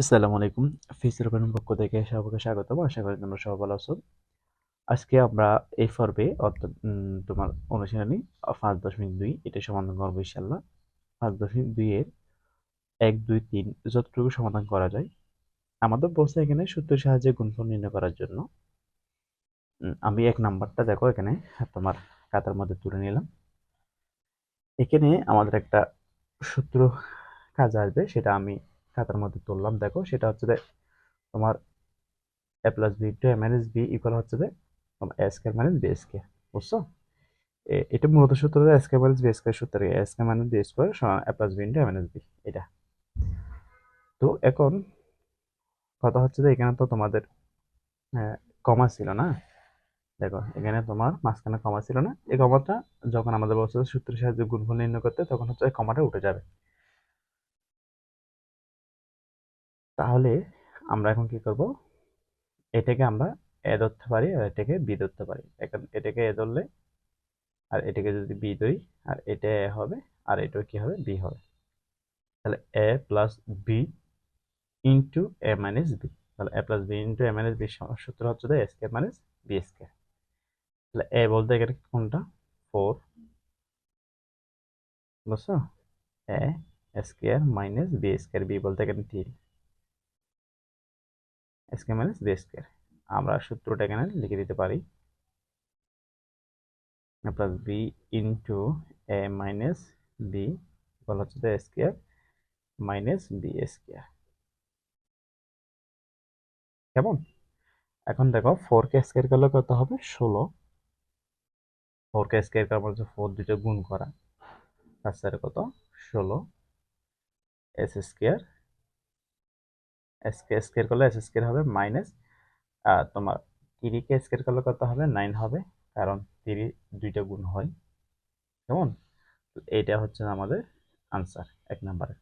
আসসালামু আলাইকুম। ফিসের ওপেনের পক্ষ থেকে সবাইকে স্বাগতম। আশা করি তোমরা সবাই ভালো আছো। আজকে আমরা এই পর্বে অর্থাৎ তোমার অনুশীলনী পাঁচ দশমিক দুই, এটা সমাধান করব ইনশাল্লাহ পাঁচ দশমিক দুই এর এক, দুই, তিন, যতটুকু সমাধান করা যায়। আমাদের বলছে এখানে সূত্রের সাহায্যে গুণফল নির্ণয় করার জন্য। আমি এক নাম্বারটা দেখো এখানে, তোমার খাতার মধ্যে তুলে নিলাম। এখানে আমাদের একটা সূত্র কাজ আসবে, সেটা আমি খাতার মধ্যে তুললাম। দেখো, সেটা হচ্ছে যে তোমার A plus B to A minus B equal হচ্ছে যে তোমার A square minus B square বুঝছ? এটা মূলত সূত্র A square minus B square সূত্র A square minus B square সমান A plus B into A minus B এটা। তো এখন কথা হচ্ছে যে এখানে তো তোমাদের কমা ছিল না? দেখো, এখানে তোমার মাঝখানে কমা ছিল না। এই কমাটা যখন আমাদের বলছে সূত্রের সাহায্যে গুণফল নির্ণয় করতে, তখন হচ্ছে কমাটা উঠে যাবে। তাহলে আমরা এখন কি করব? এটাকে আমরা এ ধরতে পারি আর এটাকে বি ধরতে পারি। এখন এটাকে এ ধরলে আর এটাকে যদি বি ধরি আর এটা এ হবে আর এটা কি হবে? বি হবে। তাহলে A plus B into A minus B. তাহলে A plus B into A minus B সূত্র হচ্ছে A square minus B square. তাহলে এ বলতে গেলে কোনটা? ফোর। বুঝছ? A square minus B square B বলতে এখানে three square minus B square. আমরা সূত্রটা এখানে লিখে দিতে পারি। Plus B into A minus B বলা হচ্ছে A square minus B square. কেমন? এখন দেখো ফোর কে স্কোয়ার করলে কত হবে? ষোলো। ফোর কে স্কোয়ার করার হচ্ছে ফোর দুটো গুণ করা, তার কত? ষোলো। এস স্কোয়ার এস কে স্কোয়ার করলে এস স্কোয়ার হবে মাইনাস তোমার থ্রি কে স্কোয়ার করলে কত হবে? নাইন হবে, কারণ থ্রি দুইটা গুণ হয়। কেমন? এইটা হচ্ছে আমাদের আনসার এক নম্বরের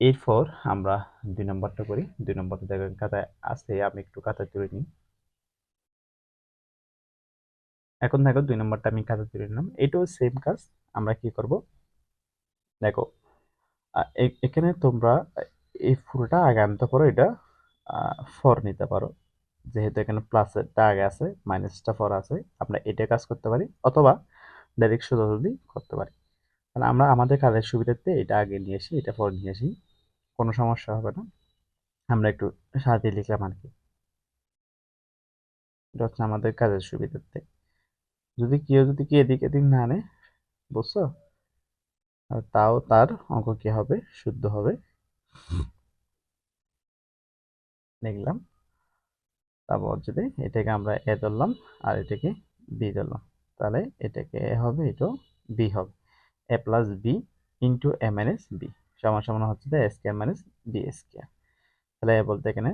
এরপর আমরা দুই নম্বরটা করি। দুই নম্বরটা দেখেন, খাতায় আছে, আমি একটু খাতায় তুলে নিই। এখন দেখো, দুই নম্বরটা আমি খাতা তুলে নিলাম। এটাও সেম কাজ, আমরা কি করব? দেখো এখানে তোমরা এই ফুলটা আগে আনতে পারো, এটা ফর নিতে পারো। যেহেতু এখানে প্লাসেরটা আগে আছে মাইনাসটা ফর আছে, আমরা এটা কাজ করতে পারি, অথবা ডাইরেক্ট যদি করতে পারি। তাহলে আমরা আমাদের কাজের সুবিধাতে এটা আগে নিয়ে আসি, এটা পর নিয়ে আসি, কোনো সমস্যা হবে না। আমরা একটু সাজিয়ে লিখলাম আর কি। এটা হচ্ছে আমাদের কাজের সুবিধাতে। যদি কেউ যদি কি এদিক এদিক না আনে, বুঝছ? তাও তার অঙ্ক কি হবে? শুদ্ধ হবে। লিখলাম তারপর যদি এটাকে আমরা এ ধরলাম আর এটাকে বি ধরলাম, তাহলে এটাকে এ হবে, এটাও বি হবে। A plus B into A minus B সমান সমান হচ্ছে A square minus B square তাহলে এ বলতে এখানে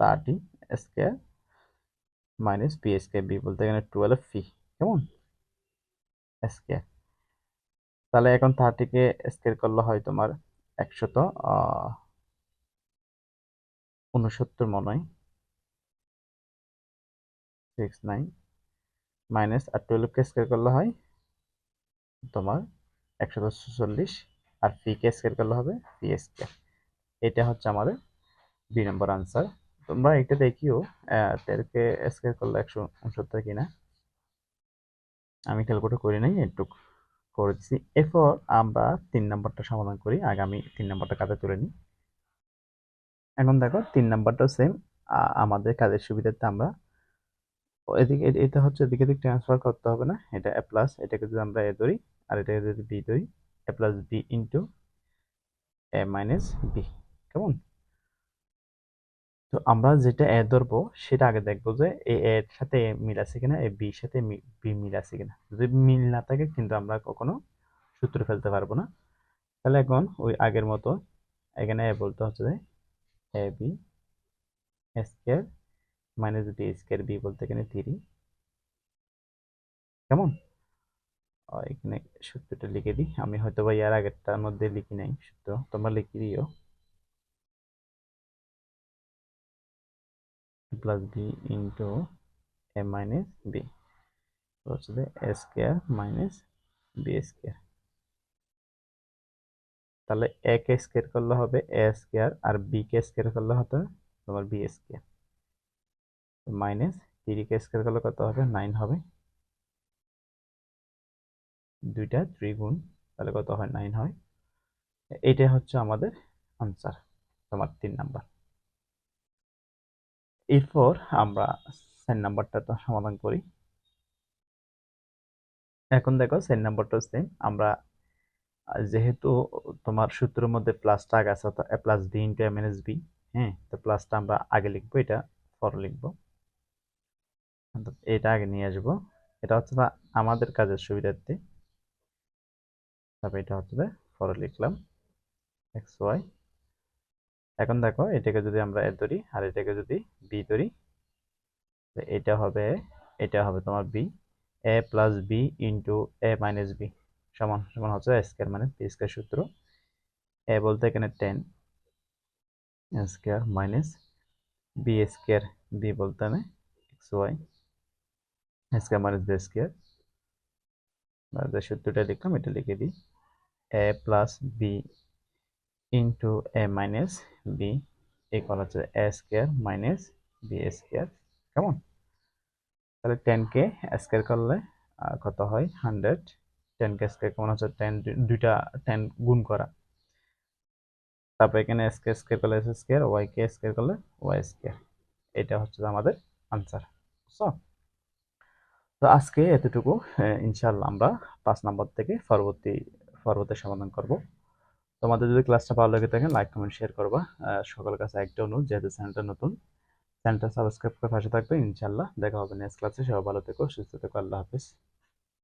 thirty square minus B square B বলতে এখানে টুয়েলভ ফি কেমন? স্কোয়ার তাহলে এখন থার্টিকে স্কোয়ার করলে হয় তোমার একশত উনসত্তর মনে হয়। সিক্স নাইন মাইনাস আর টুয়েলভকে স্কোয়ার করলে হয় তোমার একশত চল্লিশ আর ফিকে স্কোয়ার করলে হবে ফি স্কোয়ার এটা হচ্ছে আমাদের দুই নম্বর আনসার তোমরা এটা দেখিও তেরোকে স্কোয়ার করলে একশো উনসত্তর কিনা। আমি ক্যালকুলেট করি নাই একটু করে দিচ্ছি এরপর আমরা তিন নম্বরটা সমাধান করি। আগে আমি তিন নম্বরটা কাজে তুলে নিই। এখন দেখো, তিন নম্বরটাও সেম আমাদের কাজের সুবিধাতে আমরা এদিকে এটা হচ্ছে এদিকে দিক ট্রান্সফার করতে হবে না। এটা এ প্লাস এটাকে যদি আমরা এ ধরি, আর এটাকে যদি বি ধরি A plus B into A minus B কেমন? তো আমরা যেটা এ ধরবো, সেটা আগে দেখব যে এ এর সাথে এ মিল আছে কিনা, এ বির সাথে বি মিল আছে কিনা। যদি মিল না থাকে, কিন্তু আমরা কখনো সূত্র ফেলতে পারব না। তাহলে এখন ওই আগের মতো এখানে এ বলতে হচ্ছে যে A, B square minus B square B বলতে এখানে থ্রি। কেমন? এখানে সূত্রটা লিখে দিই। আমি হয়তো বা ইয়ার আগেরটার মধ্যে লিখি নাই, সূত্র। তোমরা লিখে দিও। Plus B into A minus B হচ্ছে A square minus B square তাহলে এ কে স্কোয়ার করলে হবে? এ স্কোয়ার আর বি কে স্কোয়ার করলে হতো তোমার বি স্কোয়ার মাইনাস থ্রি কে স্কোয়ার করলে কত হবে? নাইন হবে। দুইটা থ্রি গুণ, তাহলে কত হয়? নাইন হয়। এইটাই হচ্ছে আমাদের আনসার তোমার তিন নাম্বার এরপর আমরা সেন নাম্বারটা তো সমাধান করি। এখন দেখো সেন নাম্বারটা সেম আমরা যেহেতু তোমার সূত্রের মধ্যে প্লাস টাগ আছে A plus B into minus B হ্যাঁ তো প্লাসটা আমরা আগে লিখব, এটা পরে লিখব। এটা আগে নিয়ে আসব। এটা হচ্ছে আমাদের কাজের সুবিধার্থে। তারপর এটা হচ্ছে পরে লিখলাম এক্স ওয়াই এখন দেখো এটাকে যদি আমরা এ ধরি আর এটাকে যদি বি ধরি এটা হবে এটা হবে তোমার B A plus B into A minus B সমান সমান হচ্ছে স্কোয়ার মানে বি স্কোয়ার সূত্র। এ বলতে এখানে ten square minus B square B বলতে আমি X Y square minus B square সূত্রটা লিখলাম, এটা লিখে দিই। A plus B into A minus B equal হচ্ছে A square minus B square কেমন তাহলে টেনকে স্কোয়ার করলে কত হয়? হান্ড্রেড টেনকে স্কোয়ার কেমন হচ্ছে টেন দুইটা টেন গুণ করা। তারপর এখানে এসকে স্কোয়ার করলে এস স্কোয়ার ওয়াই কে স্কোয়ার করলে ওয়াই স্কোয়ার এটা হচ্ছে আমাদের আনসার বুঝছ তো আজকে এতটুকু। ইনশাল্লাহ আমরা পাঁচ নাম্বার থেকে পরবর্তী পরবর্তী সমাধান করব। তোমাদের যদি ক্লাসটা ভালো লাগে থাকে লাইক কমেন্ট শেয়ার করবা। আহ, সকলের কাছে একটা অনুরোধ যেহেতু চ্যানেলটা নতুন চ্যানেলটা সাবস্ক্রাইব করে পাশে থাকবে। ইনশাল্লাহ দেখা হবে নেক্সট ক্লাসে সবাই ভালো থেকো সুস্থ থেকো আল্লাহ হাফিজ।